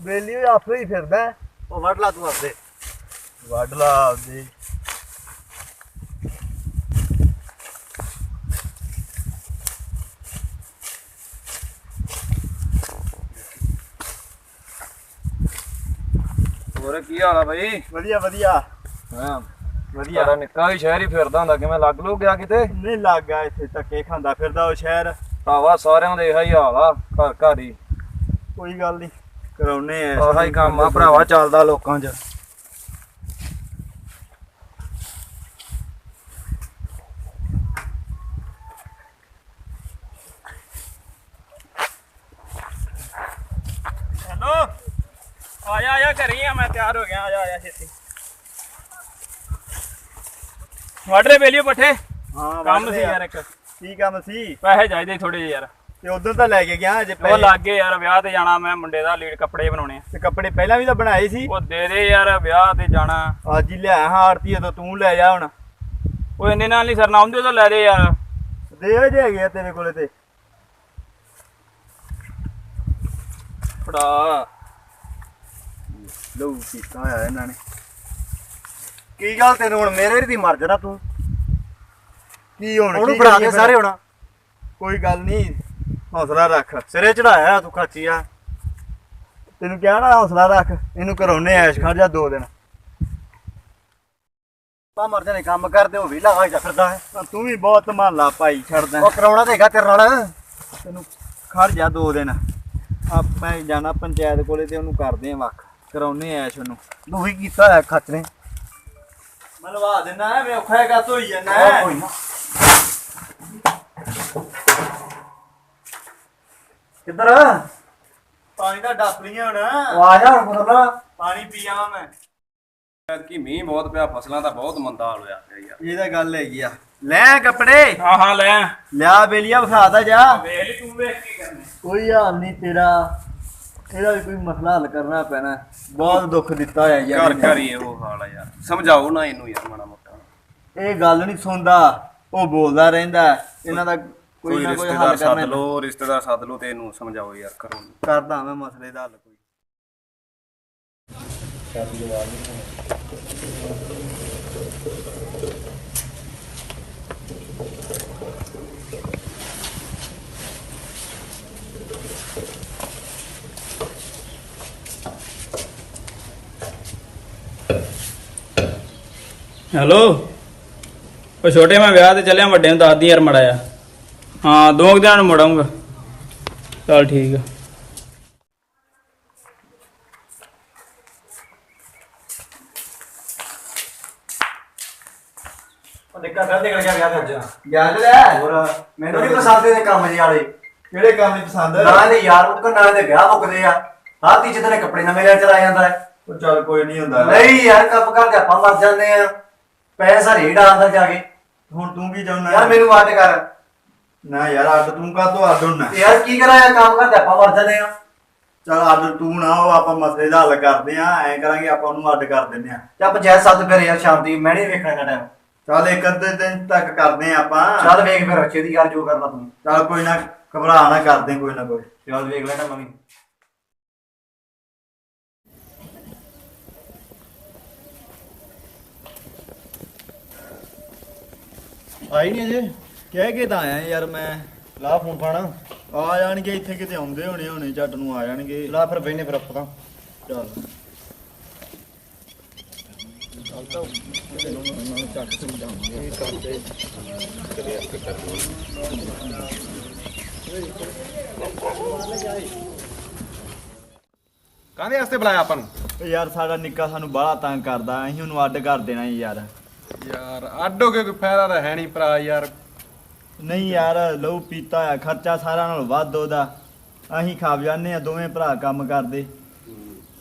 ਬੇਲੀ ਹੋਈ ਆਫਰੇ ਹੀ ਫਿਰਦਾ ਹੈ। ਉਹ ਵੱਢ ਲਾ ਤੂੰ ਆਪਦੇ। ਵੱਢ ਲਾ ਆਪਦੇ। ਹੋਰ ਕੀ ਹਾਲ ਆ ਬਈ? ਵਧੀਆ ਵਧੀਆ। ਹਾਂ। ਵਧੀਆ। ਤੁਹਾਡਾ ਨਿੱਕਾ ਵੀ ਸ਼ਹਿਰ ਹੀ ਫਿਰਦਾ ਹੁੰਦਾ ਕਿਵੇਂ ਲੱਗ ਲੂ ਗਿਆ ਕਿਤੇ? ਨਹੀਂ ਲੱਗਾ ਇੱਥੇ ਧੱਕੇ ਖਾਂਦਾ ਫਿਰਦਾ ਉਹ ਸ਼ਹਿਰ। ਭਰਾਵਾ ਸਾਰਿਆਂ ਦੇ ਇਹੋ ਹੀ ਹਾਲ ਆ ਘਰ ਘਰ ਹੀ। ਕੋਈ ਗੱਲ ਨਹੀਂ ਕਰਾਉਨੇ ਆ ਆਹ ਹੀ ਕੰਮ ਆ ਭਰਾਵਾ ਚੱਲਦਾ ਲੋਕਾਂ 'ਚ। ਹੈਲੋ ਆਇਆ ਆਇਆ ਘਰੇ ਆ ਮੈਂ ਤਿਆਰ ਹੋ ਗਿਆ ਆਇਆ ਆਇਆ ਛੇਤੀ। ਵਾਟਰੇ ਬੇਲੀਓ ਪੱਠੇ। ਹਾਂ ਕੰਮ ਸੀ। ਯਾਰ ਇੱਕ। ਕੀ ਕੰਮ ਸੀ? ਪੈਸੇ ਚਾਹੀਦੇ ਥੋੜੇ ਜਿਹੇ ਯਾਰ। ਤੇ ਉਦੋਂ ਤਾਂ ਲੈ ਕੇ ਗਿਆ ਅਜੇ ਉਹ ਲੱਗੇ ਯਾਰ ਵਿਆਹ ਤੇ ਜਾਣਾ ਮੈਂ ਮੁੰਡੇ ਦਾ ਲੀੜ ਕੱਪੜੇ ਬਣਾਉਣੇ ਆ। ਤੇ ਕੱਪੜੇ ਪਹਿਲਾਂ ਵੀ ਤਾਂ ਬਣਾਏ ਸੀ। ਉਹ ਦੇ ਦੇ ਯਾਰ ਵਿਆਹ ਤੇ ਜਾਣਾ। ਅੱਜ ਹੀ ਲਿਆ ਹਾਂ ਆਰਤੀ ਤੋਂ ਤੂੰ ਲੈ ਜਾ ਹੁਣ। ਉਹ ਇੰਨੇ ਨਾਲ ਨਹੀਂ ਸਰਨਾ ਆਉਂਦੇ ਤਾਂ ਲੈ ਦੇ ਯਾਰ। ਦੇ ਹੋ ਜੇ ਹੈਗੇ ਆ ਤੇਰੇ ਕੋਲੇ ਤੇ। ਫੜਾ। ਲਊ ਕੀਤਾ ਹੋਇਆ ਇਹਨਾਂ ਨੇ। ਕੀ ਗੱਲ ਤੈਨੂੰ ਹੁਣ ਮੇਰੇ ਦੀ ਮਰ ਜਾਣਾ ਤੂੰ? ਕੀ ਹੁਣ ਉਹਨੂੰ ਕੀ ਫੜਾ ਕਰੀਏ ਫਿਰ? ਸਾਰੇ ਹੁਣ। ਕੋਈ ਗੱਲ ਨਹੀਂ। ਹੌਸਲਾ ਰੱਖ। ਸਿਰੇ ਚੜਾਇਆ ਤੂੰ ਖਾਚੀ ਆ। ਤੈਨੂੰ ਕਿਹਾ ਨਾ ਹੌਸਲਾ ਰੱਖ। ਇਹਨੂੰ ਘਰੋਂ ਐਸ਼ ਖਾ ਜਾ ਦੋ ਦਿਨ। ਪਾ ਮਰ ਜਾਣੇ ਕੰਮ ਕਰਦੇ ਉਹ ਵਿਹਲਾ ਹੋਈ ਜਾ ਫਿਰਦਾ ਹੈ। ਤਾਂ ਤੂੰ ਵੀ ਬਹੁਤ ਮਹੱਲਾ ਪਾਈ ਛੱਡਦਾ ਉਹ ਕਰਾਉਣਾ ਤੇ ਹੈਗਾ ਤੇਰੇ ਨਾਲ। ਤੈਨੂੰ ਖੜ ਜਾ ਦੋ ਦਿਨ। ਆਪਾਂ ਜਾਣਾ ਪੰਚਾਇਤ ਕੋਲੇ ਤੇ ਉਹਨੂੰ ਕਰਦੇ ਆ ਵੱਖ। ਕਰਾਉਨੇ ਐਸ਼ ਉਹਨੂੰ। ਤੂੰ ਹੀ ਕੀਤਾ ਹੋਇਆ ਖੱਚ ਨੇ ਮਲਵਾ ਦੇਣਾ ਐ ਵੇ ਔਖਾ ਹੈਗਾ ਧੋਈ ਜਾਣਾ ਉਹ ਕੋਈ ਨਾ। ਕਿੱਧਰ? ਪਾਣੀ ਦਾ ਡੱਪ ਲਈਆਂ ਹੁਣ। ਆ ਜਾ ਹੁਣ ਬੋਲਣਾ ਪਾਣੀ ਪੀ ਆਵਾਂ ਮੈਂ। ਕਿ ਮੀਂਹ ਬਹੁਤ ਪਿਆ ਫਸਲਾਂ ਦਾ ਬਹੁਤ ਮੰਦਾ ਹਾਲ ਹੋਇਆ ਪਿਆ ਯਾਰ। ਇਹ ਤਾਂ ਗੱਲ ਹੈਗੀ ਆ। ਲੈ ਕੱਪੜੇ। ਹਾਂ ਹਾਂ ਲੈ। ਲਿਆ ਬੇਲੀਆ ਵਿਖਾਦਾ ਜਾ। ਵੇਖ ਲਈ ਤੂੰ ਵੇਖ ਕੀ ਕਰਨੇ। ਕੋਈ ਹਾਲ ਨਹੀਂ ਤੇਰਾ। ਇਹਦਾ ਵੀ ਕੋਈ ਮਸਲਾ ਹੱਲ ਕਰਨਾ ਪੈਣਾ। ਬਹੁਤ ਦੁੱਖ ਦਿੱਤਾ ਹੋਇਆ ਯਾਰ ਘਰ ਘਰ ਹੀ ਇਹੋ ਹਾਲ ਆ ਯਾਰ। ਸਮਝਾਓ ਨਾ ਇਹਨੂੰ ਯਾਰ ਮਾੜਾ ਮੋਟਾ। ਇਹ ਗੱਲ ਨਹੀਂ ਸੁਣਦਾ। ਉਹ ਬੋਲਦਾ ਰਹਿੰਦਾ। ਇਹਨਾਂ ਦਾ ਕੋਈ ਨਾ ਕੋਈ ਰਿਸ਼ਤੇਦਾਰ ਹੱਲ ਸੱਦ ਕਰਨਾ ਲਓ ਰਿਸ਼ਤੇਦਾਰ ਸੱਦ ਲਓ ਤੇ ਇਹਨੂੰ ਸਮਝਾਓ ਯਾਰ ਕਰੋ ਕਰਦਾ ਮੈਂ ਮਸਲੇ ਦਾ ਹੱਲ ਕੋਈ। ਹੈਲੋ? ਉਹ ਛੋਟੇ ਮੈਂ ਵਿਆਹ ਤੇ ਚੱਲਿਆ ਵੱਡੇ ਨੂੰ ਦੱਸਦੀ ਯਾਰ ਮੜਾ ਆ ਹਾਂ ਦੋ ਕੁ ਦਿਨਾਂ ਨੂੰ ਮੁੜਾਂਗਾ। ਚਲ ਠੀਕ ਆ। ਉਹ ਨਿੱਕਾ ਫਿਰ ਨਿਕਲ ਗਿਆ ਵਿਆਹ ਤੇ ਅੱਜ। ਗੱਲ ਲੈ। ਹੋਰ ਮੈਨੂੰ ਨਹੀਂ ਪਸੰਦ ਇਹਦੇ ਕੰਮ ਜੀ ਵਾਲੇ। ਕਿਹੜੇ ਕੰਮ ਨਹੀਂ ਪਸੰਦ? ਨਾ ਦੇ ਯਾਰ ਮੁੱਕ ਨਾ ਦੇ ਵਿਆਹ ਮੁੱਕਦੇ ਆ। ਹਰ ਤੀਜੇ ਦਿਨ ਕੱਪੜੇ ਨਵੇਂ ਲੈ ਚਲਾ ਜਾਂਦਾ ਹੈ। ਉਹ ਚੱਲ ਕੋਈ ਨਹੀਂ ਹੁੰਦਾ। ਨਹੀਂ ਯਾਰ ਕੰਮ ਕਰਦੇ ਆਪਾਂ ਮਰ ਜਾਂਦੇ ਆ। ਪੈਸਾ ਰੇਡ ਆਂਦਾ ਜਾ ਕੇ। ਹੁਣ ਤੂੰ ਕੀ ਚਾਹੁੰਦਾ? ਯਾਰ ਮੈਨੂੰ ਅੱਡ ਕਰ। ਨਾ ਯਾਰ ਅੱਡ ਤੂੰ ਕਾ ਤੋਂ ਅੱਡ ਹੁੰਨਾ? ਯਾਰ ਕੀ ਕਰਾਂ ਯਾਰ ਕੰਮ ਕਰਦੇ ਆਪਾਂ ਮਰ ਜਾਂਦੇ ਆ ਚੱਲ ਅੱਡ ਤੂੰ ਨਾ ਉਹ ਆਪਾਂ ਮਸਲੇ ਦਾ ਹੱਲ ਕਰਦੇ ਆ ਐਂ ਕਰਾਂਗੇ ਆਪਾਂ ਉਹਨੂੰ ਅੱਡ ਕਰ ਦਿੰਦੇ ਆ ਚੱਲ ਪੰਚਾਇਤ ਸੱਦ ਫਿਰ ਯਾਰ ਸ਼ਾਮ ਦੀ ਮੈਂ ਨਹੀਂ ਵੇਖਣਾ ਦਾ ਟਾਈਮ ਚੱਲ ਇੱਕ ਅੱਧੇ ਦਿਨ ਤੱਕ ਕਰਦੇ ਆ ਆਪਾਂ। ਚੱਲ ਵੇਖ ਫਿਰ ਅੱਛੇ ਦੀ ਗੱਲ ਜੋ ਕਰਨਾ ਤੂੰ। ਚੱਲ ਕੋਈ ਨਾ ਘਬਰਾ ਨਾ ਕਰਦੇ ਕੋਈ ਨਾ ਕੋਈ। ਚੱਲ ਵੇਖ ਲੈਣਾ ਮੈਂ ਵੀ। ਆਈ ਨਹੀਂ ਅਜੇ। ਕਹਿ ਕੇ ਤਾਂ ਆਇਆ ਯਾਰ ਮੈਂ ਲਾ ਫੋਨ ਫਾਣਾ। ਆ ਜਾਣਗੇ ਇੱਥੇ ਕਿਤੇ ਆਉਂਦੇ ਹੋਣੇ ਹੋਣੇ ਝੱਟ ਨੂੰ ਆ ਜਾਣਗੇ। ਲਾ ਫਿਰ ਬੈਨੇ ਫਿਰ ਆਪਾਂ ਚੱਲ। ਕਾਹਦੇ ਵਾਸਤੇ ਬੁਲਾਇਆ ਆਪਾਂ ਨੂੰ? ਓ ਯਾਰ ਸਾਡਾ ਨਿੱਕਾ ਸਾਨੂੰ ਬਾਹਲਾ ਤੰਗ ਕਰਦਾ ਅਸੀਂ ਉਹਨੂੰ ਅੱਡ ਕਰ ਦੇਣਾ ਈ ਯਾਰ। ਯਾਰ ਅੱਡ ਹੋ ਕੇ ਕੋਈ ਫਾਇਦਾ ਤਾਂ ਹੈ ਨਹੀਂ ਭਰਾ ਯਾਰ। ਨਹੀਂ ਯਾਰ ਲਹੂ ਪੀਤਾ ਆ ਖਰਚਾ ਸਾਰਿਆਂ ਨਾਲੋਂ ਵੱਧ ਉਹਦਾ। ਅਸੀਂ ਖਾਬ ਜਾਂਦੇ ਆ ਦੋਵੇਂ ਭਰਾ ਕੰਮ ਕਰਦੇ।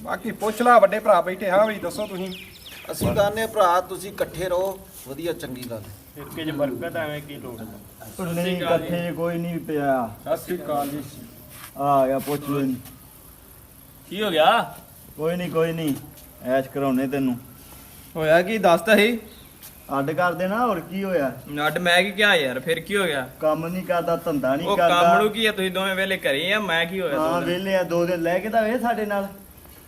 ਬਾਕੀ ਪੁੱਛ ਲਾ ਵੱਡੇ ਭਰਾ ਬੈਠੇ ਹਾਂ ਵੀ ਦੱਸੋ ਤੁਸੀਂ। ਅਸੀਂ ਕਹਿੰਦੇ ਭਰਾ ਤੁਸੀਂ ਇਕੱਠੇ ਰਹੋ ਵਧੀਆ ਚੰਗੀ ਗੱਲ ਹੈ। ਇੱਕ ਚ ਬਰਕਤ ਐਵੇਂ ਕੀ ਲੋੜ ਉਹ ਨਹੀਂ ਇਕੱਠੇ ਕੋਈ ਨਹੀਂ ਪਿਆ। ਸਤਿ ਸ੍ਰੀ ਅਕਾਲ ਜੀ। ਆ ਗਿਆ ਪੁੱਛ ਲੈ ਕੀ ਹੋ ਗਿਆ? ਕੋਈ ਨਹੀਂ ਕੋਈ ਨਹੀਂ ਐਸ਼ ਕਰਾਉਣੇ ਤੈਨੂੰ। ਹੋਇਆ ਕੀ? ਦੱਸ ਤਾਂ ਹੀ ਅੱਡ ਕਰ ਦੇਣਾ ਹੋਰ ਕੀ ਹੋਇਆ? ਨੱਡ ਮੈਂ ਕੀ ਕਿਹਾ ਯਾਰ ਫਿਰ ਕੀ ਹੋ ਗਿਆ? ਕੰਮ ਨਹੀਂ ਕਰਦਾ ਧੰਦਾ ਨਹੀਂ ਉਹ ਕਰਦਾ। ਕੰਮ ਨੂੰ ਕੀ ਆ ਤੁਸੀਂ ਦੋਵੇਂ ਵੇਲੇ ਘਰੇ ਆ ਮੈਂ ਕੀ ਹੋਇਆ ਹਾਂ? ਵਿਹਲੇ ਆ ਦੋ ਦਿਨ ਲੈ ਕੇ ਤਾਂ ਵੇ ਸਾਡੇ ਨਾਲ।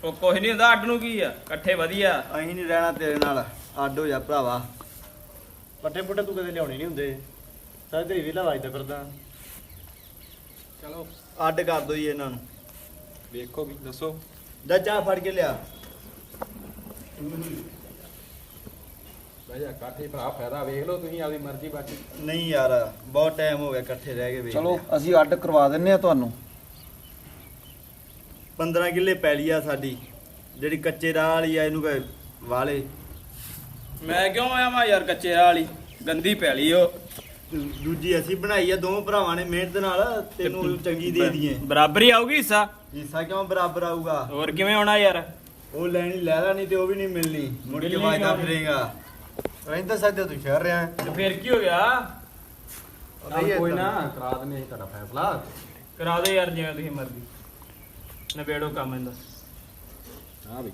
ਉਹ ਕੁਝ ਨਹੀਂ ਹੁੰਦਾ ਅੱਡ ਨੂੰ ਕੀ ਆ? ਇਕੱਠੇ ਵਧੀਆ। ਅਸੀਂ ਨਹੀਂ ਰਹਿਣਾ ਤੇਰੇ ਨਾਲ ਅੱਡ ਹੋ ਜਾ ਭਰਾਵਾ। ਪੱਠੇ ਪੁੱਠੇ ਤੂੰ ਕਦੇ ਲਿਆਉਣੇ ਨਹੀਂ ਹੁੰਦੇ। ਸਾਰੇ ਤੇਰੀ ਵਿਲਾ ਵਾਜਦਾ ਫਿਰਦਾ। ਚਲੋ। ਅੱਡ ਕਰ ਦੋ ਜੀ ਇਹਨਾਂ ਨੂੰ। ਵੇਖੋ ਵੀ ਦੱਸੋ। ਜਾ ਚਾਹ ਫੜ ਕੇ ਲਿਆ। ਬਹਿ ਜਾ ਕਾਠੀ ਭਰਾ ਫਾਇਦਾ ਵੇਖ ਲਓ ਤੁਸੀਂ ਆਪਦੀ ਮਰਜ਼ੀ ਬਾਕੀ। ਨਹੀਂ ਯਾਰ ਬਹੁਤ ਟਾਈਮ ਹੋ ਗਿਆ ਇਕੱਠੇ ਰਹਿ ਕੇ ਵੇਖ ਚਲੋ। ਅਸੀਂ ਅੱਡ ਕਰਵਾ ਦਿੰਨੇ ਆ ਤੁਹਾਨੂੰ। 15 ਕਿੱਲੇ ਪੈਲੀ ਆ ਸਾਡੀ ਜਿਹੜੀ ਕੱਚੇ ਰਾਹ ਵਾਲੀ ਆ ਇਹਨੂੰ ਕਹੇ ਵਾਲੇ। ਮੈਂ ਕਿਉਂ ਆਇਆ ਮੈਂ ਯਾਰ ਕੱਚੇ ਰਾਹ ਵਾਲੀ? ਗੰਦੀ ਪੈਲੀ ਉਹ। ਦੂਜੀ ਅਸੀਂ ਬਣਾਈ ਆ ਦੋਵੇਂ ਭਰਾਵਾਂ ਨੇ ਮਿਹਨਤ ਨਾਲ ਤੈਨੂੰ ਚੰਗੀ ਦੇ ਦਈਏ। ਬਰਾਬਰੀ ਆਊਗੀ ਹਿੱਸਾ? ਹਿੱਸਾ ਕਿਉਂ ਬਰਾਬਰ ਆਊਗਾ? ਹੋਰ ਕਿਵੇਂ ਹੋਣਾ ਯਾਰ? ਉਹ ਲੈਣੀ ਲੈ ਲਾ ਨਹੀਂ ਤੇ ਉਹ ਵੀ ਨਹੀਂ ਮਿਲਣੀ। ਮੁੜ ਕੇ ਨਹੀਂ? ਫਿਰੇਗਾ ਰਹਿੰਦਾ ਸਾਡੇ ਤੂੰ ਸ਼ਹਿਰ ਰਿਆ ਤੇ ਫਿਰ ਕੀ ਹੋ ਗਿਆ? ਨਹੀਂ ਕੋਈ। ਨਾ ਕਰਾ ਦਿੰਦੇ ਅਸੀਂ ਤੁਹਾਡਾ ਫੈਸਲਾ। ਕਰਾ ਦੇ ਯਾਰ ਜਿਵੇਂ ਤੁਸੀਂ ਮਰਜ਼ੀ। ਨਵੇੜੋ ਕੰਮ ਇਹਦਾ। ਹਾਂ ਬਈ।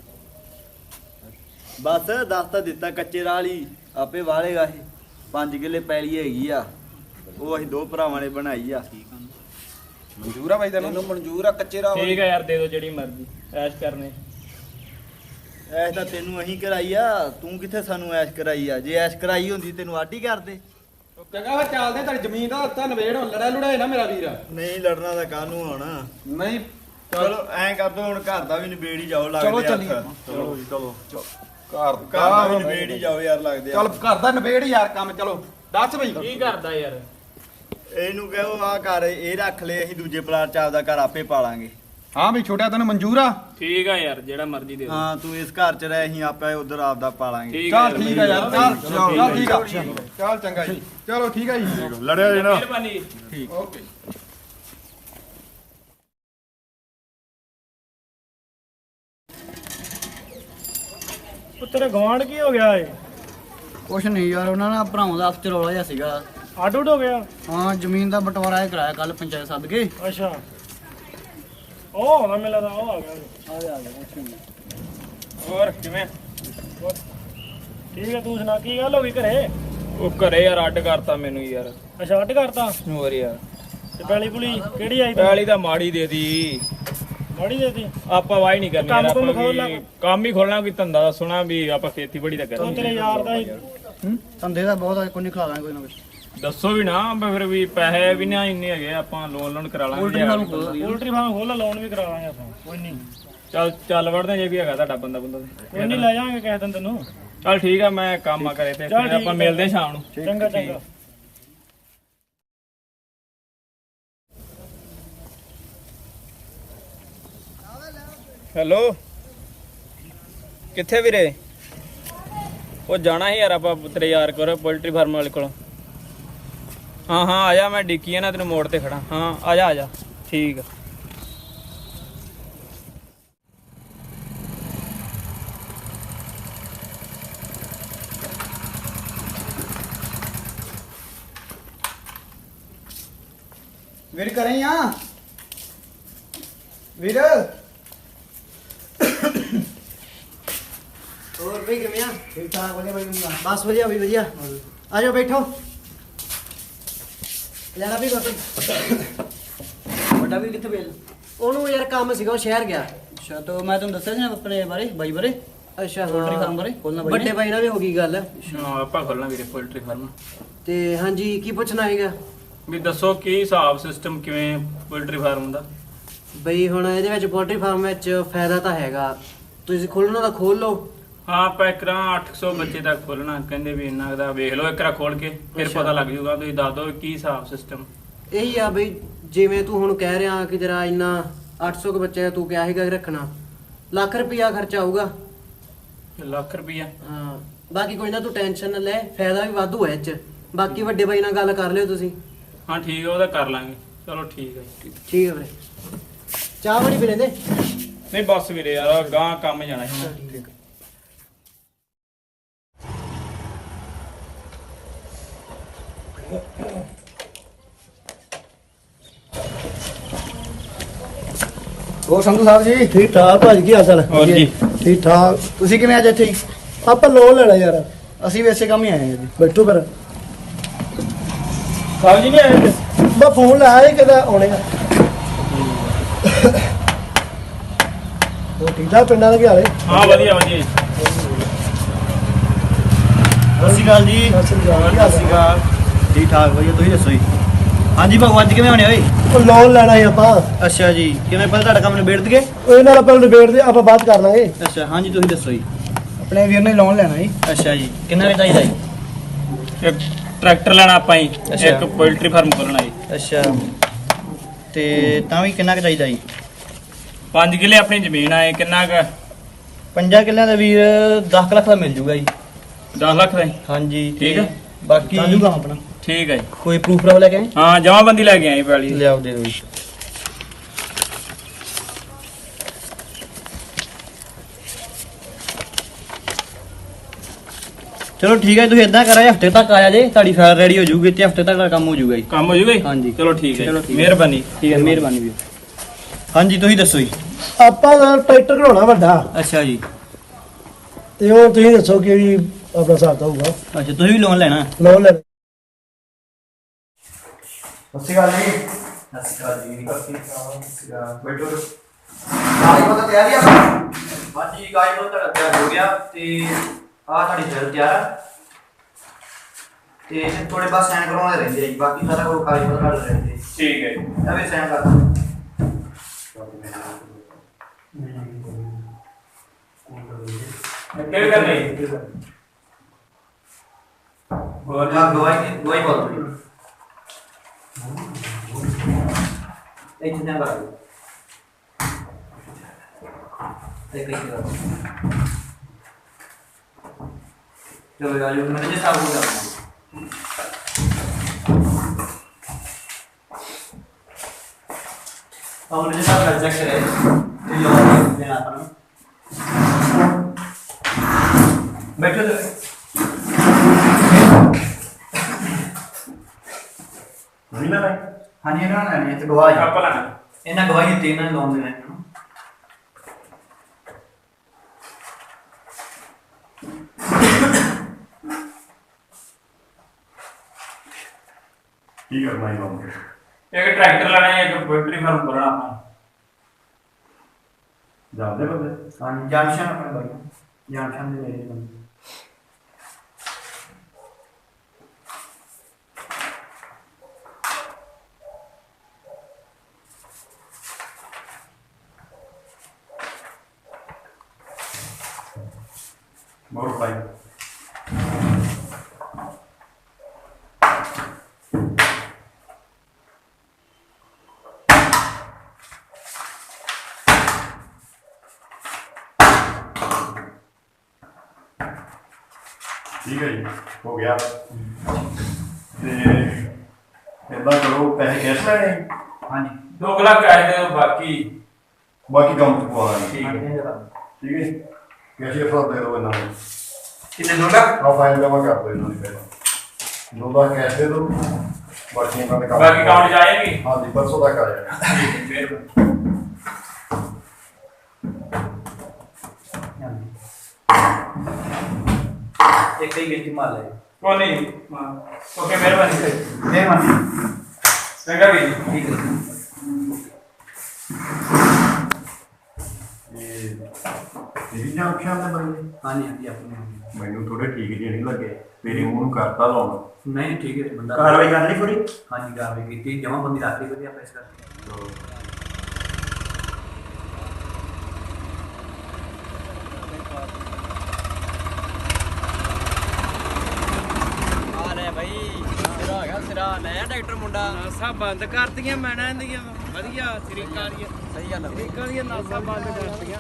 ਬਸ ਦੱਸ ਤਾਂ ਦਿੱਤਾ ਕੱਚੇ ਰਾਹ ਵਾਲੀ ਆਪੇ ਵਾਲੇਗਾ ਇਹ। 5 ਕਿੱਲੇ ਪੈਲੀ ਹੈਗੀ ਆ। ਉਹ ਅਸੀਂ ਦੋ ਭਰਾਵਾਂ ਨੇ ਬਣਾਈ ਆ। ਮਨਜ਼ੂਰ ਆ ਬਾਈ ਤੈਨੂੰ? ਮਨਜ਼ੂਰ ਆ ਕੱਚੇ ਰਾਹ ਠੀਕ ਹੈ ਯਾਰ ਦੇ ਦਿਓ ਜਿਹੜੀ ਮਰਜ਼ੀ। ਐਸ਼ ਕਰਨੇ। ਐਸ਼ ਤਾਂ ਤੈਨੂੰ ਅਸੀਂ ਕਰਾਈ ਆ ਤੂੰ ਕਿੱਥੇ ਸਾਨੂੰ ਐਸ਼ ਕਰਾਈ ਆ? ਜੇ ਐਸ਼ ਕਰਾਈ ਹੁੰਦੀ ਤੈਨੂੰ ਆਡੀ ਕਰਦੇ। ਚੰਗਾ ਵਾ ਚੱਲਦੇ ਤੁਹਾਡੀ ਜ਼ਮੀਨ ਦਾ ਤਾਂ ਨਵੇੜ ਹੁਣ ਲੜਾ ਲੁੜਾਏ ਨਾ ਮੇਰਾ ਵੀਰ। ਨਹੀਂ ਲੜਨਾ ਤਾਂ ਕਾਹਨੂੰ ਆਉਣਾ ਨਹੀਂ ਚਲੋ। ਐਂ ਕਰ ਦੋ ਹੁਣ ਘਰ ਦਾ ਵੀ ਨਿਬੇੜ ਹੀ ਜਾਓ ਲੱਗਦੇ ਚਲੋ ਹੱਥ। ਚੱਲੀਏ। ਚਲੋ ਚਲੋ। ਘਰ ਘਰ ਦਾ ਵੀ ਨਿਬੇੜ ਹੀ ਜਾਓ। ਯਾਰ ਲੱਗਦੇ ਚੱਲ। ਘਰ ਦਾ ਨਵੇੜ ਯਾਰ ਕੰਮ ਚਲੋ। ਦੱਸ ਬਈ। ਕੀ ਕਰਦਾ ਯਾਰ? ਇਹਨੂੰ ਕਹੋ ਆ ਘਰ ਇਹ ਰੱਖ ਲੈ ਅਸੀਂ ਦੂਜੇ ਪਲਾਟ ਚ ਆਪਦਾ ਘਰ ਆਪੇ ਪਾਲਾਂਗੇ। ਹਾਂ ਬਈ ਛੋਟਿਆ ਤੈਨੂੰ ਮਨਜ਼ੂਰ ਆ? ਠੀਕ ਆ ਯਾਰ ਜਿਹੜਾ ਮਰਜ਼ੀ ਦੇ ਹਾਂ ਤੂੰ ਇਸ ਘਰ ਚ ਰਹਿ ਅਸੀਂ ਆਪੇ ਉਧਰ ਆਪਦਾ ਪਾਲਾਂਗੇ। ਠੀਕ ਚੱਲ ਠੀਕ ਆ ਯਾਰ ਚੱਲ ਚਲੋ, ਠੀਕ ਆ। ਚੱਲ ਚੰਗਾ ਜੀ। ਚਲੋ ਠੀਕ ਆ ਜੀ। ਲੜਿਆ ਜੀ ਮਿਹਰਬਾਨੀ। ਓਕੇ। ਪੁੱਤਰ ਗਵਾਂਡ ਕੀ ਹੋ ਗਿਆ ਏ? ਕੁਛ ਨਹੀਂ ਯਾਰ ਉਹਨਾਂ ਨਾਲ ਭਰਾਵਾਂ ਦਾ ਚ ਰੌਲਾ ਜਿਹਾ ਸੀਗਾ। ਅੱਡ ਉੱਡ ਹੋ ਗਿਆ? ਹਾਂ ਜ਼ਮੀਨ ਦਾ ਬਟਵਾਰਾ ਇਹ ਕਰਾਇਆ ਕੱਲ ਪੰਚਾਇਤ ਸੱਦ ਕੇ। ਅੱਛਾ। ਉਹ ਆਉਂਦਾ ਮੈਨੂੰ ਲੱਗਦਾ ਉਹ ਆ ਗਿਆ ਆ ਗਿਆ ਆ ਗਿਆ ਕੁਛ ਨਹੀਂ ਹੋਰ ਕਿਵੇਂ ਠੀਕ ਹੈ ਤੂੰ ਸੁਣਾ ਕੀ ਗੱਲ ਹੋ ਗਈ ਘਰੇ? ਉਹ ਘਰੇ ਯਾਰ ਅੱਡ ਕਰਤਾ ਮੈਨੂੰ ਯਾਰ। ਅੱਛਾ ਅੱਡ ਕਰਤਾ? ਹੋਰ ਯਾਰ। ਤੇ ਪੈਲੀ ਪੁਲੀ ਕਿਹੜੀ ਆਈ ਤੂੰ ਪੈਲੀ ਤਾਂ ਮਾੜੀ ਦੇ ਦੀ। ਮਾੜੀ ਆਪਾਂ ਵਾਈ ਨਹੀਂ ਕਰਨੀ ਕੰਮ ਯਾਰ, ਕੁੰਮ ਆਪਾਂ ਖੋਲ ਲਾ। ਵੀ ਕੰਮ ਹੀ ਖੋਲਣਾ ਕੋਈ ਧੰਦਾ ਦਾ ਸੁਣਾ ਵੀ ਆਪਾਂ ਖੇਤੀਬਾੜੀ ਦਾ ਤੂੰ ਤੇਰੇ ਕਰਨੀ ਯਾਰ ਦਾ ਹੀ ਹੂੰ? ਧੰਦੇ ਦਾ ਬਹੁਤ ਆ ਕੋਈ ਨਹੀਂ ਖਿਲਾ ਦਾਂਗੇ ਕੋਈ ਨਾ ਕੁਛ। ਦੱਸੋ ਵੀ ਨਾ ਆਪਾਂ ਫਿਰ ਵੀ ਪੈਸੇ ਵੀ ਨਾ ਇੰਨੇ ਹੈਗੇ ਆਪਾਂ ਲੋਨ ਲੋਨ ਕਰਾ ਲਾਂਗੇ ਪੋਲਟਰੀ ਫਾਰਮ ਖੋਲ ਲਈ ਪੋਲਟਰੀ ਫਾਰਮ ਖੋਲਾ ਲੋਨ ਵੀ ਕਰਾ ਲਾਂਗੇ ਆਪਾਂ। ਕੋਈ ਨਹੀਂ। ਚੱਲ ਚੱਲ ਵੜਦੇ ਜੇ ਵੀ ਹੈਗਾ ਤੁਹਾਡਾ ਬੰਦਾ ਬੰਦਾ ਕੋਈ ਨਹੀਂ ਲੈ ਜਾਾਂਗੇ ਕਿਸੇ ਦਿਨ ਤੈਨੂੰ। ਚੱਲ ਠੀਕ ਆ ਮੈਂ ਕੰਮ ਆ ਕਰੇ ਤੇ ਫਿਰ ਆਪਾਂ। ਮਿਲਦੇ ਹਾਂ ਸ਼ਾਮ ਨੂੰ। ਚੰਗਾ ਚੰਗਾ। ਹੈਲੋ? ਕਿੱਥੇ ਵੀਰੇ? ਉਹ ਜਾਣਾ ਸੀ ਯਾਰ ਆਪਾਂ ਤੇਰੇ ਯਾਰ ਕੋਲ ਪੋਲਟਰੀ ਫਾਰਮ ਵਾਲੇ ਕੋਲ। ਹਾਂ ਹਾਂ ਆ ਜਾ ਮੈਂ ਡਿੱਕੀ ਆ ਨਾ ਤੈਨੂੰ ਮੋੜ ਤੇ ਖੜਾ ਹਾਂ ਆ ਜਾ ਆ ਜਾ ਠੀਕ ਆ ਵੀਰ ਕਰੇ ਆ ਵੀਰ ਹੋਰ ਵੀ ਕਿਵੇਂ ਆ ਠੀਕ ਠਾਕ ਵਧੀਆ ਬਾਈ ਮੁੰਡਾ ਬਸ ਵਧੀਆ ਵੀ ਵਧੀਆ ਆ ਜਾਓ ਬੈਠੋ ਲੈਣਾ ਵੀ ਬਾਪੇ ਵੱਡਾ ਵੀਰ ਕਿੱਥੇ ਵੇਲ ਉਹਨੂੰ ਯਾਰ ਕੰਮ ਸੀਗਾ ਉਹ ਸ਼ਹਿਰ ਗਿਆ। ਅੱਛਾ ਤਾਂ ਮੈਂ ਤੁਹਾਨੂੰ ਦੱਸਿਆ ਸੀ ਨਾ ਆਪਣੇ ਬਾਰੇ ਬਾਈ ਬਾਰੇ? ਅੱਛਾ ਪੋਲਟਰੀ ਫਾਰਮ ਬਾਰੇ ਖੋਲਣਾ ਬਾਈ ਨੇ। ਵੱਡੇ ਬਾਈ ਨਾਲ ਵੀ ਹੋ ਗਈ ਗੱਲ। ਹਾਂ ਆਪਾਂ ਖੋਲਣਾ ਵੀਰੇ ਪੋਲਟਰੀ ਫਾਰਮ ਤੇ ਹਾਂਜੀ ਕੀ ਪੁੱਛਣਾ ਹੈਗਾ ਵੀ ਦੱਸੋ ਕੀ ਹਿਸਾਬ ਸਿਸਟਮ ਕਿਵੇਂ ਪੋਲਟਰੀ ਫਾਰਮ ਦਾ? ਬਈ ਹੁਣ ਇਹਦੇ ਵਿੱਚ ਪੋਲਟਰੀ ਫਾਰਮ ਵਿੱਚ ਫਾਇਦਾ ਤਾਂ ਹੈਗਾ। ਤੁਸੀਂ ਖੋਲਣਾ ਤਾਂ ਖੋਲ ਲਓ। ਹਾਂ ਆਪਾਂ ਇਕਰਾ 800 ਬੱਚੇ ਤੱਕ ਖੋਲਣਾ ਕਹਿੰਦੇ ਵੀ ਇੰਨਾ ਦਾ ਵੇਖ ਲਓ ਇਕਰਾ ਖੋਲ ਕੇ ਫਿਰ ਅੱਛਾ। ਪਤਾ ਲੱਗ ਜਾਊਗਾ ਤੁਸੀਂ ਦੱਸ ਦਿਓ ਕੀ ਹਿਸਾਬ ਸਿਸਟਮ ਇਹੀ ਆ ਬਈ ਜਿਵੇਂ ਤੂੰ ਹੁਣ ਕਹਿ ਰਿਹਾ ਕਿ ਤੇਰਾ ਇੰਨਾ 800 ਕੁ ਬੱਚੇ ਦਾ ਤੂੰ ਕਿਹਾ ਸੀਗਾ ਰੱਖਣਾ ਲੱਖ ਰੁਪਿਆ ਖਰਚਾ ਆਊਗਾ। ਲੱਖ ਰੁਪਈਆ? ਹਾਂ ਬਾਕੀ ਕੋਈ ਨਾ ਤੂੰ ਟੈਨਸ਼ਨ ਨਾ ਲੈ ਫਾਇਦਾ ਵੀ ਵਾਧੂ ਹੈ ਇਹ ਚ। ਬਾਕੀ ਵੱਡੇ ਬਾਈ ਨਾਲ ਗੱਲ ਕਰ ਲਿਓ ਤੁਸੀਂ। ਹਾਂ ਠੀਕ ਹੈ ਉਹਦਾ ਕਰ ਲਾਂਗੇ। ਚਲੋ ਠੀਕ ਹੈ ਜੀ। ਠੀਕ ਹੈ ਵੀਰੇ। ਚਾਹ ਬਣੀ ਪੀ ਲੈਂਦੇ? ਨਹੀਂ ਬਸ ਵੀਰੇ ਯਾਰ ਗਾਂ ਕੰਮ ਜਾਣਾ ਸੀ ਮੈਂ। ਹੋਰ ਸੰਧੂ ਸਾਹਿਬ ਜੀ? ਠੀਕ ਠਾਕ ਭਾਜੀ ਕੀ ਹਾਲ ਚਾਲ? ਹੋਰ ਜੀ। ਠੀਕ ਠਾਕ। ਤੁਸੀਂ ਕਿਵੇਂ ਅੱਜ ਇੱਥੇ? ਆਪਾਂ ਲੋਨ ਲੈਣਾ ਯਾਰ। ਅਸੀਂ ਵੀ ਇਸੇ ਕੰਮ ਹੀ ਆਏ ਹਾਂ ਜੀ। ਬੈਠੋ ਫਿਰ। ਸਾਹਿਬ ਜੀ ਨਹੀਂ ਆਏ ਮੈਂ ਫੋਨ ਲਾਇਆ ਸੀ ਕਿਦਾ ਆਉਣੇ ਆ। ਉਹ ਠੀਕ ਠਾਕ ਪਿੰਡਾਂ ਦੇ ਕੀ ਹਾਲੇ ਹਾਂ? ਵਧੀਆ ਵਧੀਆ ਜੀ। ਸਤਿ ਸ਼੍ਰੀ ਅਕਾਲ ਜੀ। ਸਤਿ ਸ਼੍ਰੀ ਅਕਾਲ, ਠੀਕ ਠਾਕ ਵਧੀਆ ਤੁਸੀਂ ਦੱਸੋ ਜੀ। ਹਾਂਜੀ ਭਾਊ ਅੱਜ ਕਿਵੇਂ ਹੋਣੇ ਓਏ? ਉਹ ਲੋਨ ਲੈਣਾ ਸੀ ਆਪਾਂ। ਅੱਛਾ ਜੀ ਕਿਵੇਂ ਪਹਿਲਾਂ ਤੁਹਾਡਾ ਕੰਮ ਨਿਬੇੜ ਦਈਏ? ਉਹ ਇਹਨਾਂ ਨਾਲ ਆਪਾਂ ਡਿਬੇਟ ਦੇ ਆਪਾਂ ਬਾਤ ਕਰ ਲਾਂਗੇ। ਅੱਛਾ ਹਾਂਜੀ ਤੁਸੀਂ ਦੱਸੋ ਜੀ। ਆਪਣੇ ਵੀਰ ਨੇ ਲੋਨ ਲੈਣਾ ਜੀ। ਅੱਛਾ ਜੀ ਕਿੰਨਾ ਕੁ ਚਾਹੀਦਾ ਜੀ? ਇੱਕ ਟਰੈਕਟਰ ਲੈਣਾ ਆਪਾਂ ਹੀ ਅੱਛਾ। ਇੱਕ ਪੋਲਟਰੀ ਫਾਰਮ ਖੋਲਣਾ ਜੀ। ਅੱਛਾ ਤੇ ਤਾਂ ਵੀ ਕਿੰਨਾ ਕੁ ਚਾਹੀਦਾ ਜੀ? 5 ਕਿੱਲੇ ਆਪਣੀ ਜ਼ਮੀਨ ਆਏ ਕਿੰਨਾ ਕੁ? ਪੰਜਾਂ ਕਿੱਲਿਆਂ ਦਾ ਵੀਰ 10 ਲੱਖ ਦਾ ਮਿਲ ਜੂਗਾ ਜੀ। 10 ਲੱਖ ਦਾ ਜੀ? ਹਾਂਜੀ ਠੀਕ ਤੇ ਆ। ਬਾਕੀ ਚਾਲੂ ਕੰਮ ਆਪਣਾ। ਠੀਕ ਹੈ ਜੀ। ਕੋਈ ਪ੍ਰੂਫ ਰੋ ਲੈ ਕੇ ਆਏ? ਹਾਂ ਜਮਾਬੰਦੀ ਲੈ ਕੇ ਆਏ ਪੈਲੀ ਲਿਆਓ ਦੇ ਦਿਓ ਜੀ। ਚਲੋ ਠੀਕ ਹੈ ਤੁਸੀਂ ਇਦਾਂ ਕਰਾਂ ਹਫ਼ਤੇ ਤੱਕ ਆਇਆ ਜੇ ਤੁਹਾਡੀ ਫਾਈਲ ਰੈਡੀ ਹੋ ਜਾਊਗੀ ਤੇ ਹਫ਼ਤੇ ਤੱਕ ਦਾ ਕੰਮ ਹੋ ਜਾਊਗਾ ਜੀ। ਕੰਮ ਹੋ ਜੂਗਾ ਜੀ? ਹਾਂਜੀ। ਚਲੋ ਠੀਕ ਹੈ ਚਲੋ ਜੀ। ਠੀਕ ਹੈ। ਮਿਹਰਬਾਨੀ। ਠੀਕ ਹੈ ਮਿਹਰਬਾਨੀ। ਵੀਰ। ਹਾਂਜੀ ਤੁਸੀਂ ਦੱਸੋ ਜੀ। ਆਪਾਂ ਦਾ ਟਰੈਕਟਰ ਕਢਾਉਣਾ ਵੱਡਾ। ਅੱਛਾ ਜੀ। ਤੇ ਉਹ ਤੁਸੀਂ ਦੱਸੋ ਕਿ ਵੀ ਆਪਣਾ ਹਿਸਾਬ ਤਾਂ ਹੋਊਗਾ ਅੱਛਾ ਤੁਸੀਂ ਵੀ ਲੋਨ ਲੈਣਾ? ਲੋਨ ਲੈਣਾ। ਸਤਿ ਸ਼੍ਰੀ ਅਕਾਲ ਜੀ। ਸਤਿ ਸ਼੍ਰੀ ਅਕਾਲ ਜੀ। ਸਤਿ ਸ਼੍ਰੀ ਅਕਾਲ ਬੈਠੋ ਕਾਗਜ਼ ਪੱਤਰ ਤਿਆਰ ਹੀ ਆ ਹਾਂਜੀ ਕਾਗਜ਼ ਪੱਤਰ ਤੁਹਾਡਾ ਤਿਆਰ ਹੋ ਗਿਆ ਤੇ ਆਹ ਤੁਹਾਡੀ ਫਾਈਲ ਤਿਆਰ ਆ। ਤੇ ਥੋੜੇ ਬਸ ਸਾਈਨ ਕਰਵਾਉਣੇ ਰਹਿੰਦੇ ਆ ਜੀ। ਬਾਕੀ ਸਾਰਾ ਕੋਈ ਕਾਗਜ਼ ਪੱਤਰ ਤੁਹਾਡੇ ਰਹਿੰਦੇ ਠੀਕ ਹੈ ਜੀ। ਆ ਵੀ ਸਾਈਨ ਕਰ ਦਿਓ। ਕਿਹੜੇ ਕਰਨੇ? গোয়া গোয়াই গোয়াই বল এই চিন্তা করো चलो यार मैंने सब हो जाना अब मुझे सब खर्चा करे बैठो ਨਹੀਂ ਨਾ ਹਾਂਜੀ ਇਹਨਾਂ ਨੇ ਲੈਣੀ ਹੈ ਤੇ ਗਵਾਹ। ਜੀ ਆਪਾਂ ਲੈਣਾ ਇਹਨਾਂ ਗਵਾਹੀ ਦਿੱਤੀ ਇਹਨਾਂ ਨੇ ਲੋਨ ਦੇਣਾ ਇਹਨਾਂ ਨੂੰ। ਕੀ ਕਰਨਾ ਹੈ ਲੋਨ ਇੱਕ ਟਰੈਕਟਰ ਲੈਣਾ ਹੈ ਇੱਕ ਪੋਲਟਰੀ ਫਾਰਮ ਖੋਲਣਾ ਆਪਾਂ। ਜਾਂਦੇ ਬੰਦੇ? ਹਾਂਜੀ ਜਾਨਸ਼ਨ ਆਪਣੇ ਬਾਈ। ਜਾਨਸ਼ਨ ਦੇ ਮੇਰੇ ਬੰਦੇ ਬਹੁਤ ਭਾਈ ਠੀਕ ਹੈ ਜੀ ਹੋ ਗਿਆ। ਤੇ ਇਦਾਂ ਕਰੋ ਪੈਸੇ ਕੈਸ਼ ਲੈਣੇ ਹਾਂਜੀ। 2 ਲੱਖ ਆਏ ਤੇ ਬਾਕੀ ਬਾਕੀ ਕੰਮ ਚ ਪਵਾ ਠੀਕ ਹੈ ਇਹ ਠੀਕ ਹੈ ਕੈਸ਼ ਫਰ ਦੇ ਦਿਓ ਇਹਨਾਂ ਨੂੰ। ਕਿੰਨੇ ਦੋ ਲੱਖ? ਆ ਫਾਈਲ ਜਮਾ ਕਰ ਦਿਓ ਇਹਨਾਂ ਦੀ ਪਹਿਲਾਂ। ਦੋ ਦਾ ਕੈਸ਼ ਦੇ ਦਿਓ ਬਾਕੀ ਇਹਨਾਂ ਦੇ ਕੰਮ ਬਾਕੀ ਅਕਾਊਂਟ ਚ ਆਏਗੀ ਹਾਂਜੀ ਪਰਸੋਂ ਤੱਕ ਆ ਜਾਣਾ ਠੀਕ ਹੈ। ਲੈ ਕੋਈ ਨਹੀਂ ਓਕੇ ਮਿਹਰਬਾਨੀ ਮਿਹਰਬਾਨੀ ਚੰਗਾ ਵੀ ਠੀਕ ਹੈ ਇਹ ਤੇਰੀ ਜਾਂ ਅੱਖਾਂ ਦੇ ਬੰਦੇ ਹਾਂਜੀ ਹਾਂਜੀ ਆਪਣੇ ਮੈਨੂੰ ਥੋੜੇ ਠੀਕ ਜਿਹੇ ਨਹੀਂ ਲੱਗੇ ਤੇਰੇ ਮੂੰਹ ਨੂੰ ਕਰਤਾ ਲਾਉਣਾ ਨਹੀਂ ਠੀਕ ਹੈ ਬੰਦਾ ਕਾਰਵਾਈ ਕਰ ਲਈ ਪੂਰੀ ਹਾਂਜੀ ਕਾਰਵਾਈ ਕੀਤੀ ਜਮਾ ਬੰਦੀ ਰੱਖ ਲਈ ਵਧੀਆ ਪੈਸੇ ਕਰਕੇ ਆ ਲੈ ਭਾਈ ਸਿਰਾ ਹੈਗਾ ਲੈ ਡਾਕਟਰ ਮੁੰਡਾ? ਨਾਸਾਂ ਬੰਦ ਕਰਤੀਆਂ ਮੈਨਾਂ ਦੀਆਂ ਵਧੀਆ ਸਰੀਕਾਂ ਦੀਆਂ ਸਹੀ ਗੱਲ ਸਰੀਕਾਂ ਦੀਆਂ ਨਾਸਾਂ ਬੰਦ ਕਰਤੀਆਂ।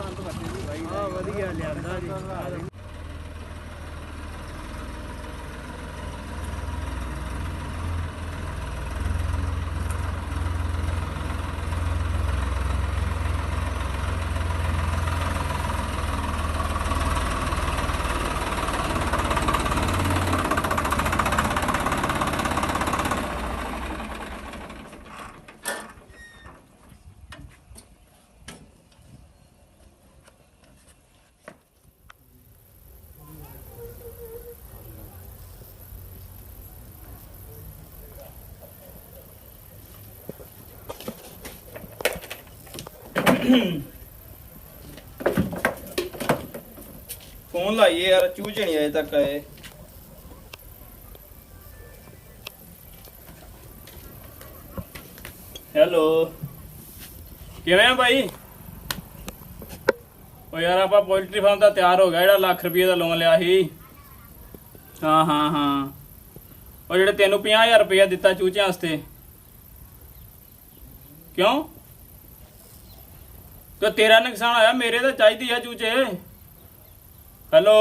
ਹਾਂ ਵਧੀਆ ਲਿਆਂਦਾ ਜੀ। ਫੋਨ ਲਾਈਏ ਯਾਰ ਚੂਚੇ ਨਹੀਂ ਅਜੇ ਤੱਕ ਆਏ। ਹੈਲੋ। ਕਿਵੇਂ ਆ ਭਾਈ ਉਹ ਯਾਰ, ਆਪਾਂ ਪੋਲਟਰੀ ਫਾਰਮ ਦਾ ਤਿਆਰ ਹੋ ਗਿਆ, ਜਿਹੜਾ ਲੱਖ ਰੁਪਏ ਦਾ ਲੋਨ ਲਿਆ ਸੀ। ਹਾਂ ਹਾਂ ਹਾਂ। ਉਹ ਜਿਹੜੇ ਤੈਨੂੰ 50000 ਰੁਪਏ ਦਿੱਤਾ ਚੂਚਿਆਂ ਵਾਸਤੇ। ਕਿਉਂ? ਤੇ ਤੇਰਾ ਨੁਕਸਾਨ ਹੋਇਆ, ਮੇਰੇ ਤਾਂ ਚਾਹੀਦੀ ਆ ਚੂਚੇ ਹੈਲੋ